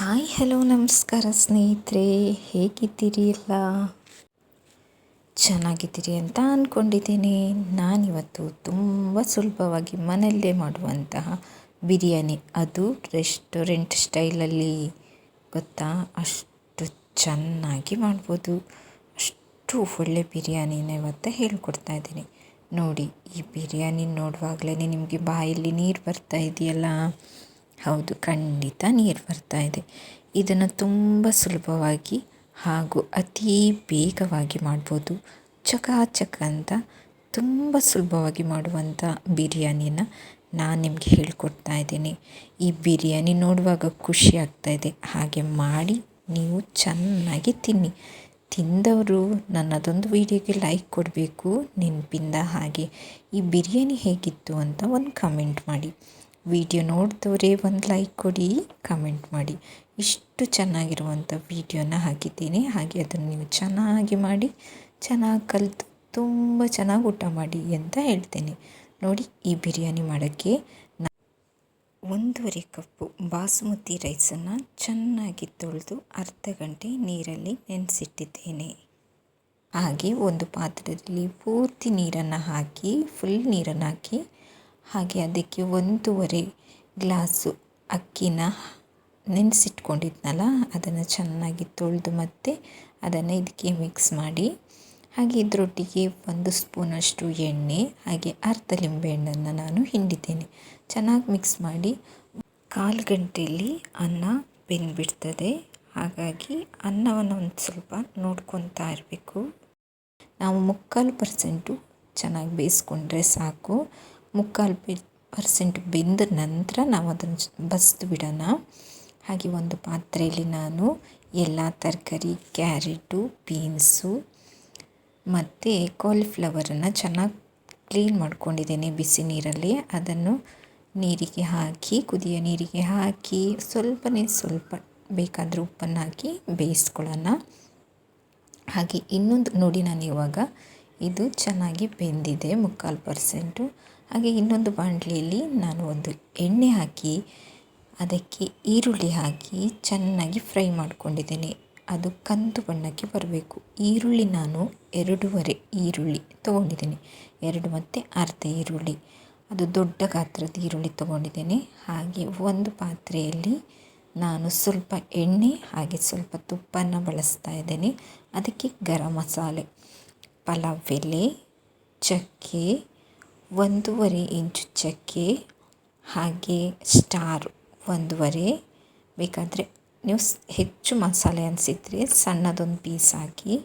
Hi, hello, ನಮಸ್ಕಾರ ಸ್ನೇಹಿತರೆ. ಹೇಗಿದ್ದೀರಿ ಎಲ್ಲ? ಚೆನ್ನಾಗಿದ್ದೀರಿ ಅಂತ ಅಂದ್ಕೊಂಡಿದ್ದೀನಿ ನಾನಿವತ್ತು ತುಂಬ ಸುಲಭವಾಗಿ ಮನೆಯಲ್ಲೇ ಮಾಡುವಂತಹ ಬಿರಿಯಾನಿ. ಅದು ರೆಸ್ಟೋರೆಂಟ್ ಸ್ಟೈಲಲ್ಲಿ, ಗೊತ್ತಾ? ಅಷ್ಟು ಚೆನ್ನಾಗಿ ಮಾಡ್ಬೋದು. ಅಷ್ಟು ಒಳ್ಳೆ ಬಿರಿಯಾನಿನ ಇವತ್ತು ಹೇಳ್ಕೊಡ್ತಾ ಇದ್ದೀನಿ. ನೋಡಿ, ಈ ಬಿರಿಯಾನಿ ನೋಡುವಾಗಲೇ ನಿಮಗೆ ಬಾಯಲ್ಲಿ ನೀರು ಬರ್ತಾ ಇದೆಯಲ್ಲ? ಹೌದು, ಖಂಡಿತ ನೀರು ಬರ್ತಾ ಇದೆ. ಇದನ್ನು ತುಂಬ ಸುಲಭವಾಗಿ ಹಾಗೂ ಅತೀ ಬೇಗವಾಗಿ ಮಾಡ್ಬೋದು. ಚಕ ಅಂತ ತುಂಬ ಸುಲಭವಾಗಿ ಮಾಡುವಂಥ ಬಿರಿಯಾನಿನ ನಾನು ನಿಮಗೆ ಹೇಳಿಕೊಡ್ತಾ ಇದ್ದೀನಿ. ಈ ಬಿರಿಯಾನಿ ನೋಡುವಾಗ ಖುಷಿ ಆಗ್ತಾ ಇದೆ. ಹಾಗೆ ಮಾಡಿ ನೀವು ಚೆನ್ನಾಗಿ ತಿನ್ನಿ. ತಿಂದವರು ನನ್ನದೊಂದು ವೀಡಿಯೋಗೆ ಲೈಕ್ ಕೊಡಬೇಕು, ನೆನಪಿಂದ ಹಾಗೆ. ಈ ಬಿರಿಯಾನಿ ಹೇಗಿತ್ತು ಅಂತ ಒಂದು ಕಮೆಂಟ್ ಮಾಡಿ. ವಿಡಿಯೋ ನೋಡಿದವರೇ ಒಂದು ಲೈಕ್ ಕೊಡಿ ಕಮೆಂಟ್ ಮಾಡಿ. ಇಷ್ಟು ಚೆನ್ನಾಗಿರುವಂಥ ವಿಡಿಯೋನ ಹಾಕಿದ್ದೀನಿ. ಹಾಗೆ ಅದನ್ನು ನೀವು ಚೆನ್ನಾಗಿ ಮಾಡಿ, ಚೆನ್ನಾಗಿ ಕಲಿತು, ತುಂಬ ಚೆನ್ನಾಗಿ ಊಟ ಮಾಡಿ ಅಂತ ಹೇಳ್ತೀನಿ. ನೋಡಿ ಈ ಬಿರಿಯಾನಿ ಮಾಡೋಕ್ಕೆ ಒಂದೂವರೆ ಕಪ್ಪು ಬಾಸುಮತಿ ರೈಸನ್ನು ಚೆನ್ನಾಗಿ ತೊಳೆದು ಅರ್ಧ ಗಂಟೆ ನೀರಲ್ಲಿ ನೆನೆಸಿಟ್ಟಿದ್ದೇನೆ. ಹಾಗೆ ಒಂದು ಪಾತ್ರೆಯಲ್ಲಿ ಪೂರ್ತಿ ನೀರನ್ನು ಹಾಕಿ ಫುಲ್ ನೀರನ್ನು ಹಾಕಿ ಹಾಗೆ ಅದಕ್ಕೆ ಒಂದೂವರೆ ಗ್ಲಾಸು ಅಕ್ಕಿನ ನೆನೆಸಿಟ್ಕೊಂಡಿದ್ನಲ್ಲ, ಅದನ್ನು ಚೆನ್ನಾಗಿ ತೊಳೆದು ಮತ್ತೆ ಅದನ್ನು ಇದಕ್ಕೆ ಮಿಕ್ಸ್ ಮಾಡಿ, ಹಾಗೆ ಇದರೊಟ್ಟಿಗೆ ಒಂದು ಸ್ಪೂನಷ್ಟು ಎಣ್ಣೆ, ಹಾಗೆ ಅರ್ಧ ಲಿಂಬೆಹಣ್ಣನ್ನು ನಾನು ಹಿಂಡಿದ್ದೇನೆ. ಚೆನ್ನಾಗಿ ಮಿಕ್ಸ್ ಮಾಡಿ, ಕಾಲು ಗಂಟೆಯಲ್ಲಿ ಅನ್ನ ಬೆಂದ್ಬಿಡ್ತದೆ. ಹಾಗಾಗಿ ಅನ್ನವನ್ನು ಒಂದು ಸ್ವಲ್ಪ ನೋಡ್ಕೊತಾ ಇರಬೇಕು. ನಾವು ಮುಕ್ಕಾಲು ಪರ್ಸೆಂಟು ಚೆನ್ನಾಗಿ ಬೇಯಿಸ್ಕೊಂಡ್ರೆ ಸಾಕು. ಮುಕ್ಕಾಲು ಬಿ ಪರ್ಸೆಂಟ್ ಬೆಂದ ನಂತರ ನಾವು ಅದನ್ನು ಬಸಿದು ಬಿಡೋಣ. ಹಾಗೆ ಒಂದು ಪಾತ್ರೆಯಲ್ಲಿ ನಾನು ಎಲ್ಲ ತರಕಾರಿ, ಕ್ಯಾರೆಟು, ಬೀನ್ಸು ಮತ್ತು ಕಾಲಿಫ್ಲವರನ್ನು ಚೆನ್ನಾಗಿ ಕ್ಲೀನ್ ಮಾಡ್ಕೊಂಡಿದ್ದೇನೆ ಬಿಸಿ ನೀರಲ್ಲಿ. ಅದನ್ನು ನೀರಿಗೆ ಹಾಕಿ, ಕುದಿಯ ನೀರಿಗೆ ಹಾಕಿ, ಸ್ವಲ್ಪನೇ ಸ್ವಲ್ಪ ಬೇಕಾದರೂ ಉಪ್ಪನ್ನು ಹಾಕಿ ಬೇಯಿಸ್ಕೊಳ್ಳೋಣ. ಹಾಗೆ ಇನ್ನೊಂದು ನೋಡಿ ನಾನು ಇವಾಗ, ಇದು ಚೆನ್ನಾಗಿ ಬೆಂದಿದೆ ಮುಕ್ಕಾಲು ಪರ್ಸೆಂಟು. ಹಾಗೆ ಇನ್ನೊಂದು ಬಾಣಲಿಯಲ್ಲಿ ನಾನು ಒಂದು ಎಣ್ಣೆ ಹಾಕಿ, ಅದಕ್ಕೆ ಈರುಳ್ಳಿ ಹಾಕಿ ಚೆನ್ನಾಗಿ ಫ್ರೈ ಮಾಡಿಕೊಂಡಿದ್ದೇನೆ. ಅದು ಕಂದು ಬಣ್ಣಕ್ಕೆ ಬರಬೇಕು. ಈರುಳ್ಳಿ ನಾನು ಎರಡೂವರೆ ಈರುಳ್ಳಿ ತೊಗೊಂಡಿದ್ದೇನೆ. ಎರಡು ಮತ್ತು ಅರ್ಧ ಈರುಳ್ಳಿ. ಅದು ದೊಡ್ಡ ಗಾತ್ರದ ಈರುಳ್ಳಿ ತೊಗೊಂಡಿದ್ದೇನೆ. ಹಾಗೆ ಒಂದು ಪಾತ್ರೆಯಲ್ಲಿ ನಾನು ಸ್ವಲ್ಪ ಎಣ್ಣೆ, ಹಾಗೆ ಸ್ವಲ್ಪ ತುಪ್ಪನ ಬಳಸ್ತಾ ಇದ್ದೇನೆ. ಅದಕ್ಕೆ ಗರಂ ಮಸಾಲೆ, ಪಲಾವ್ ಎಲೆ, ಚಕ್ಕೆ ಒಂದೂವರೆ ಇಂಚು ಚಕ್ಕೆ, ಹಾಗೆ ಸ್ಟಾರ್ ಒಂದೂವರೆ. ಬೇಕಾದರೆ ನೀವು ಹೆಚ್ಚು ಮಸಾಲೆ ಅನಿಸಿದರೆ ಸಣ್ಣದೊಂದು ಪೀಸ್ ಹಾಕಿ,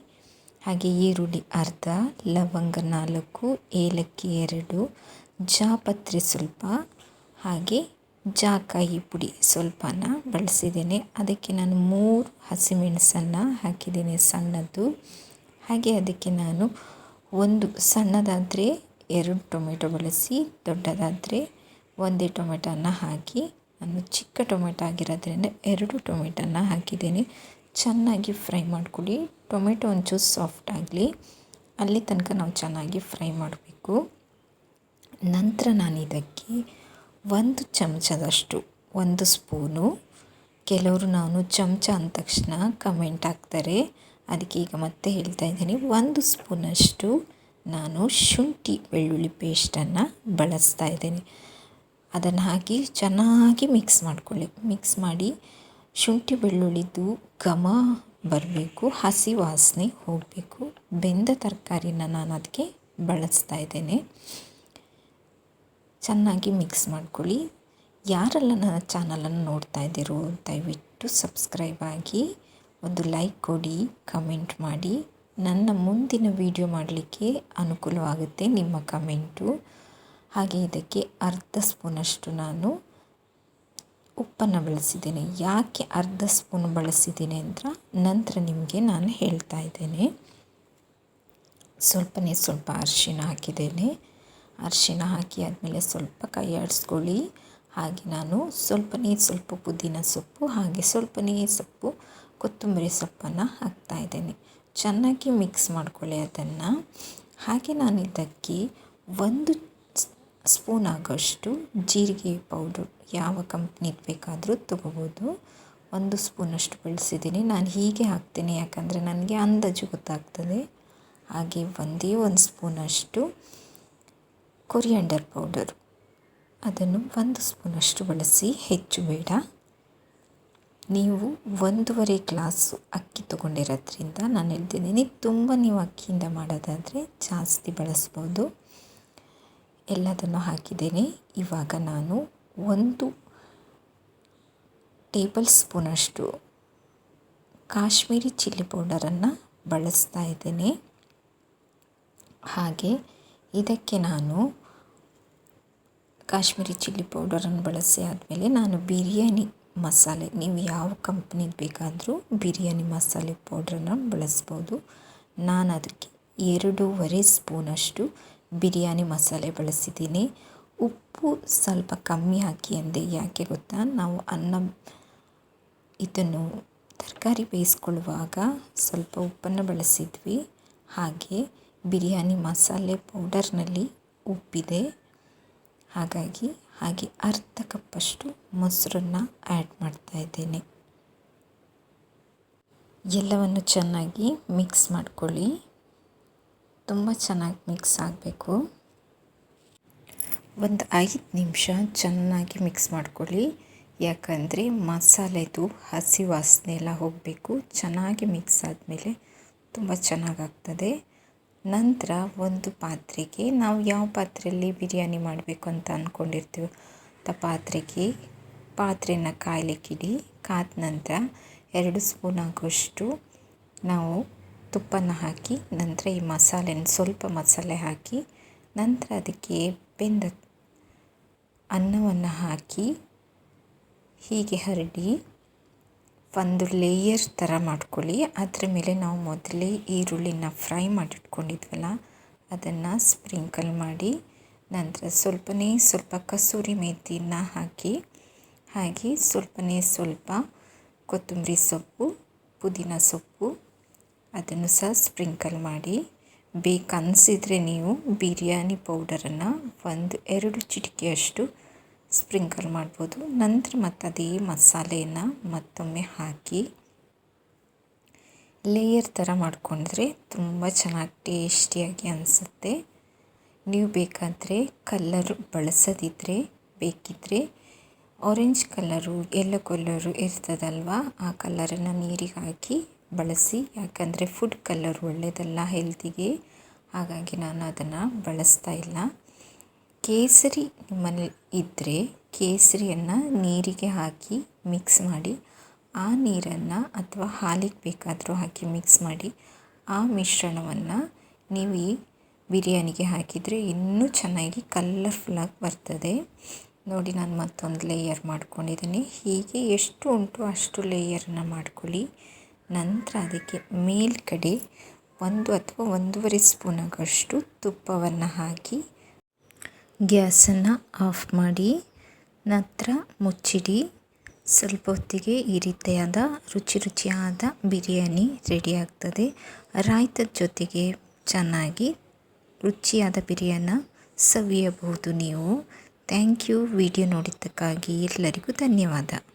ಹಾಗೆ ಈರುಳ್ಳಿ ಅರ್ಧ, ಲವಂಗ ನಾಲ್ಕು, ಏಲಕ್ಕಿ ಎರಡು, ಜಾಪತ್ರೆ ಸ್ವಲ್ಪ, ಹಾಗೆ ಜಾಕಾಯಿ ಪುಡಿ ಸ್ವಲ್ಪನ ಬಳಸಿದ್ದೇನೆ. ಅದಕ್ಕೆ ನಾನು ಮೂರು ಹಸಿಮೆಣಸನ್ನು ಹಾಕಿದ್ದೇನೆ ಸಣ್ಣದು ಹಾಗೆ ಅದಕ್ಕೆ ನಾನು ಒಂದು ಸಣ್ಣದಾದರೆ ಎರಡು ಟೊಮೆಟೊ ಬಳಸಿ ದೊಡ್ಡದಾದರೆ ಒಂದೇ ಟೊಮೆಟೋನ ಹಾಕಿ, ನಾನು ಚಿಕ್ಕ ಟೊಮೆಟೊ ಆಗಿರೋದ್ರಿಂದ ಎರಡು ಟೊಮೆಟೋನ ಹಾಕಿದ್ದೀನಿ. ಚೆನ್ನಾಗಿ ಫ್ರೈ ಮಾಡ್ಕೊಳ್ಳಿ. ಟೊಮೆಟೊ ಒಂಚೂರು ಸಾಫ್ಟ್ ಆಗಲಿ. ಅಲ್ಲಿ ತನಕ ನಾವು ಚೆನ್ನಾಗಿ ಫ್ರೈ ಮಾಡಬೇಕು. ನಂತರ ನಾನು ಇದಕ್ಕೆ ಒಂದು ಚಮಚದಷ್ಟು, ಒಂದು ಸ್ಪೂನು, ಕೆಲವರು ನಾನು ಚಮಚ ಅಂದ ತಕ್ಷಣ ಕಮೆಂಟ್ ಹಾಕ್ತಾರೆ. ಅದಕ್ಕೆ ಈಗ ಮತ್ತೆ ಹೇಳ್ತಾ ಇದ್ದೀನಿ. ಒಂದು ಸ್ಪೂನಷ್ಟು ನಾನು ಶುಂಠಿ ಬೆಳ್ಳುಳ್ಳಿ ಪೇಸ್ಟನ್ನು ಬಳಸ್ತಾ ಇದ್ದೇನೆ. ಅದನ್ನು ಹಾಕಿ ಚೆನ್ನಾಗಿ ಮಿಕ್ಸ್ ಮಾಡ್ಕೊಳ್ಳಿ. ಮಿಕ್ಸ್ ಮಾಡಿ ಶುಂಠಿ ಬೆಳ್ಳುಳ್ಳಿದು ಘಮ ಬರಬೇಕು, ಹಸಿ ವಾಸನೆ ಹೋಗಬೇಕು. ಬೆಂದ ತರಕಾರಿನ ನಾನು ಅದಕ್ಕೆ ಬಳಸ್ತಾ ಇದ್ದೇನೆ. ಚೆನ್ನಾಗಿ ಮಿಕ್ಸ್ ಮಾಡ್ಕೊಳ್ಳಿ. ಯಾರೆಲ್ಲ ನನ್ನ ಚಾನಲನ್ನು ನೋಡ್ತಾ ಇದ್ದೀರೋ ದಯವಿಟ್ಟು ಸಬ್ಸ್ಕ್ರೈಬ್ ಆಗಿ ಒಂದು ಲೈಕ್ ಕೊಡಿ, ಕಮೆಂಟ್ ಮಾಡಿ. ನನ್ನ ಮುಂದಿನ ವೀಡಿಯೋ ಮಾಡಲಿಕ್ಕೆ ಅನುಕೂಲವಾಗುತ್ತೆ ನಿಮ್ಮ ಕಮೆಂಟು. ಹಾಗೆ ಇದಕ್ಕೆ ಅರ್ಧ ಸ್ಪೂನಷ್ಟು ನಾನು ಉಪ್ಪನ್ನು ಬಳಸಿದ್ದೇನೆ. ಯಾಕೆ ಅರ್ಧ ಸ್ಪೂನ್ ಬಳಸಿದ್ದೀನಿ ಅಂತ ನಂತರ ನಿಮಗೆ ನಾನು ಹೇಳ್ತಾ ಇದ್ದೇನೆ. ಸ್ವಲ್ಪನೇ ಸ್ವಲ್ಪ ಅರಿಶಿನ ಹಾಕಿದ್ದೇನೆ. ಅರಿಶಿನ ಹಾಕಿ ಆದಮೇಲೆ ಸ್ವಲ್ಪ ಕೈ ಆಡಿಸ್ಕೊಳ್ಳಿ. ಹಾಗೆ ನಾನು ಸ್ವಲ್ಪನೇ ಸ್ವಲ್ಪ ಪುದೀನ ಸೊಪ್ಪು ಹಾಗೆ ಸ್ವಲ್ಪನೇ ಸೊಪ್ಪು ಕೊತ್ತಂಬರಿ ಸೊಪ್ಪನ್ನು ಹಾಕ್ತಾಯಿದ್ದೇನೆ ಚೆನ್ನಾಗಿ ಮಿಕ್ಸ್ ಮಾಡ್ಕೊಳ್ಳಿ ಅದನ್ನು. ಹಾಗೆ ನಾನು ಇದಕ್ಕೆ ಒಂದು ಸ್ಪೂನ್ ಆಗೋಷ್ಟು ಜೀರಿಗೆ ಪೌಡ್ರು ಯಾವ ಕಂಪ್ನಿದು ಬೇಕಾದರೂ ತೊಗೋಬೋದು. ಒಂದು ಸ್ಪೂನಷ್ಟು ಬಳಸಿದ್ದೀನಿ. ನಾನು ಹೀಗೆ ಹಾಕ್ತೀನಿ, ಯಾಕಂದರೆ ನನಗೆ ಅಂದಾಜು ಗೊತ್ತಾಗ್ತದೆ. ಹಾಗೆ ಒಂದೇ ಒಂದು ಸ್ಪೂನಷ್ಟು ಕೊರಿಯಂಡರ್ ಪೌಡರ್. ಅದನ್ನು ಒಂದು ಸ್ಪೂನಷ್ಟು ಬಳಸಿ, ಹೆಚ್ಚು ಬೇಡ. ನೀವು ಒಂದೂವರೆ ಗ್ಲಾಸು ಅಕ್ಕಿ ತೊಗೊಂಡಿರೋದ್ರಿಂದ ನಾನು ಹೇಳ್ತಿದ್ದೀನಿ, ತುಂಬ ನೀವು ಅಕ್ಕಿಯಿಂದ ಮಾಡೋದಾದರೆ ಜಾಸ್ತಿ ಬಳಸ್ಬೋದು. ಎಲ್ಲದನ್ನು ಹಾಕಿದ್ದೇನೆ. ಇವಾಗ ನಾನು ಒಂದು ಟೇಬಲ್ ಸ್ಪೂನಷ್ಟು ಕಾಶ್ಮೀರಿ ಚಿಲ್ಲಿ ಪೌಡರನ್ನು ಬಳಸ್ತಾ ಇದ್ದೇನೆ. ಹಾಗೆ ಇದಕ್ಕೆ ನಾನು ಕಾಶ್ಮೀರಿ ಚಿಲ್ಲಿ ಪೌಡರನ್ನು ಬಳಸಿ ಆದಮೇಲೆ ನಾನು ಬಿರಿಯಾನಿ ಮಸಾಲೆ, ನೀವು ಯಾವ ಕಂಪ್ನಿದು ಬೇಕಾದರೂ ಬಿರಿಯಾನಿ ಮಸಾಲೆ ಪೌಡ್ರನ್ನು ಬಳಸ್ಬೋದು. ನಾನು ಅದಕ್ಕೆ ಎರಡೂವರೆ ಸ್ಪೂನಷ್ಟು ಬಿರಿಯಾನಿ ಮಸಾಲೆ ಬಳಸಿದ್ದೀನಿ. ಉಪ್ಪು ಸ್ವಲ್ಪ ಕಮ್ಮಿ ಹಾಕಿ ಅಂದೆ ಯಾಕೆ ಗೊತ್ತಾ? ನಾವು ಅನ್ನ ಇದನ್ನು ತರಕಾರಿ ಬೇಯಿಸ್ಕೊಳ್ಳುವಾಗ ಸ್ವಲ್ಪ ಉಪ್ಪನ್ನು ಬಳಸಿದ್ವಿ. ಹಾಗೆ ಬಿರಿಯಾನಿ ಮಸಾಲೆ ಪೌಡರ್ನಲ್ಲಿ ಉಪ್ಪಿದೆ. ಹಾಗಾಗಿ ಹಾಗೆ ಅರ್ಧ ಕಪ್ಪಷ್ಟು ಮೊಸರನ್ನು ಆ್ಯಡ್ ಮಾಡ್ತಾ ಇದ್ದೇನೆ. ಎಲ್ಲವನ್ನು ಚೆನ್ನಾಗಿ ಮಿಕ್ಸ್ ಮಾಡ್ಕೊಳ್ಳಿ. ತುಂಬ ಚೆನ್ನಾಗಿ ಮಿಕ್ಸ್ ಆಗಬೇಕು. ಒಂದು ಐದು ನಿಮಿಷ ಚೆನ್ನಾಗಿ ಮಿಕ್ಸ್ ಮಾಡ್ಕೊಳ್ಳಿ. ಯಾಕಂದರೆ ಮಸಾಲೆದು ಹಸಿ ವಾಸನೆ ಎಲ್ಲ ಹೋಗಬೇಕು. ಚೆನ್ನಾಗಿ ಮಿಕ್ಸ್ ಆದಮೇಲೆ ತುಂಬ ಚೆನ್ನಾಗಾಗ್ತದೆ ನಂತರ ಒಂದು ಪಾತ್ರೆಗೆ ನಾವು ಯಾವ ಪಾತ್ರೆಯಲ್ಲಿ ಬಿರಿಯಾನಿ ಮಾಡಬೇಕು ಅಂತ ಅಂದ್ಕೊಂಡಿರ್ತೀವಿ ಆ ಪಾತ್ರೆಗೆ ಪಾತ್ರೆನ ಕಾಯಲಿಕ್ಕಿಡಿ ಕಾದ ನಂತರ ಎರಡು ಸ್ಪೂನ್ ಆಗುವಷ್ಟು ನಾವು ತುಪ್ಪನ ಹಾಕಿ, ನಂತರ ಈ ಮಸಾಲೆನ ಸ್ವಲ್ಪ ಮಸಾಲೆ ಹಾಕಿ, ನಂತರ ಅದಕ್ಕೆ ಬೆಂದ ಅನ್ನವನ್ನು ಹಾಕಿ ಹೀಗೆ ಹರಡಿ ಒಂದು ಲೇಯರ್ ಥರ ಮಾಡ್ಕೊಳ್ಳಿ. ಅದರ ಮೇಲೆ ನಾವು ಮೊದಲೇ ಈರುಳ್ಳಿನ ಫ್ರೈ ಮಾಡಿಟ್ಕೊಂಡಿದ್ವಲ್ಲ, ಅದನ್ನು ಸ್ಪ್ರಿಂಕಲ್ ಮಾಡಿ, ನಂತರ ಸ್ವಲ್ಪನೇ ಸ್ವಲ್ಪ ಕಸೂರಿ ಮೇಥಿನ ಹಾಕಿ, ಹಾಗೆ ಸ್ವಲ್ಪನೇ ಸ್ವಲ್ಪ ಕೊತ್ತಂಬರಿ ಸೊಪ್ಪು, ಪುದೀನ ಸೊಪ್ಪು, ಅದನ್ನು ಸಹ ಸ್ಪ್ರಿಂಕಲ್ ಮಾಡಿ. ಬೇಕನ್ಸಿದ್ರೆ ನೀವು ಬಿರಿಯಾನಿ ಪೌಡರನ್ನು ಒಂದು, ಎರಡು ಚಿಟಿಕೆಯಷ್ಟು ಸ್ಪ್ರಿಂಕಲ್ ಮಾಡ್ಬೋದು. ನಂತರ ಮತ್ತು ಅದೇ ಮಸಾಲೆಯನ್ನು ಮತ್ತೊಮ್ಮೆ ಹಾಕಿ ಲೇಯರ್ ಥರ ಮಾಡಿಕೊಂಡ್ರೆ ತುಂಬ ಚೆನ್ನಾಗಿ ಟೇಸ್ಟಿಯಾಗಿ ಅನಿಸುತ್ತೆ. ನೀವು ಬೇಕಾದರೆ ಕಲ್ಲರ್ ಬಳಸದಿದ್ದರೆ ಬೇಕಿದ್ದರೆ ಆರೆಂಜ್ ಕಲ್ಲರು ಎಲ್ಲೋ ಕಲರು ಇರ್ತದಲ್ವ, ಆ ಕಲ್ಲರನ್ನು ನೀರಿಗೆ ಹಾಕಿ ಬಳಸಿ. ಯಾಕಂದರೆ ಫುಡ್ ಕಲರ್ ಒಳ್ಳೆಯದಲ್ಲ ಹೆಲ್ತಿಗೆ ಹಾಗಾಗಿ ನಾನು ಅದನ್ನು ಬಳಸ್ತಾ ಇಲ್ಲ. ಕೇಸರಿ ನಿಮ್ಮಲ್ಲಿ ಇದ್ದರೆ ಕೇಸರಿಯನ್ನು ನೀರಿಗೆ ಹಾಕಿ ಮಿಕ್ಸ್ ಮಾಡಿ, ಆ ನೀರನ್ನು ಅಥವಾ ಹಾಲಿಗೆ ಬೇಕಾದರೂ ಹಾಕಿ ಮಿಕ್ಸ್ ಮಾಡಿ, ಆ ಮಿಶ್ರಣವನ್ನು ನೀವು ಬಿರಿಯಾನಿಗೆ ಹಾಕಿದರೆ ಇನ್ನೂ ಚೆನ್ನಾಗಿ ಕಲರ್ಫುಲ್ಲಾಗಿ ಬರ್ತದೆ. ನೋಡಿ, ನಾನು ಮತ್ತೊಂದು ಲೇಯರ್ ಮಾಡ್ಕೊಂಡಿದ್ದೀನಿ ಹೀಗೆ ಎಷ್ಟು ಉಂಟು ಅಷ್ಟು ಲೇಯರನ್ನು ಮಾಡ್ಕೊಳ್ಳಿ. ನಂತರ ಅದಕ್ಕೆ ಮೇಲ್ಗಡೆ ಒಂದು ಅಥವಾ ಒಂದೂವರೆ ಸ್ಪೂನ್ ಆಗೋಷ್ಟು ತುಪ್ಪವನ್ನು ಹಾಕಿ ಗ್ಯಾಸನ್ನು ಆಫ್ ಮಾಡಿ, ನಂತರ ಮುಚ್ಚಿಡಿ. ಸ್ವಲ್ಪ ಹೊತ್ತಿಗೆ ಈ ರೀತಿಯಾದ ರುಚಿ ರುಚಿಯಾದ ಬಿರಿಯಾನಿ ರೆಡಿ ಆಗ್ತದೆ ರಾಯ್ತದ ಜೊತೆಗೆ ಚೆನ್ನಾಗಿ ರುಚಿಯಾದ ಬಿರಿಯಾನ ಸವಿಯಬಹುದು ನೀವು. Thank you. ವಿಡಿಯೋ ನೋಡಿದ್ದಕ್ಕಾಗಿ ಎಲ್ಲರಿಗೂ ಧನ್ಯವಾದ.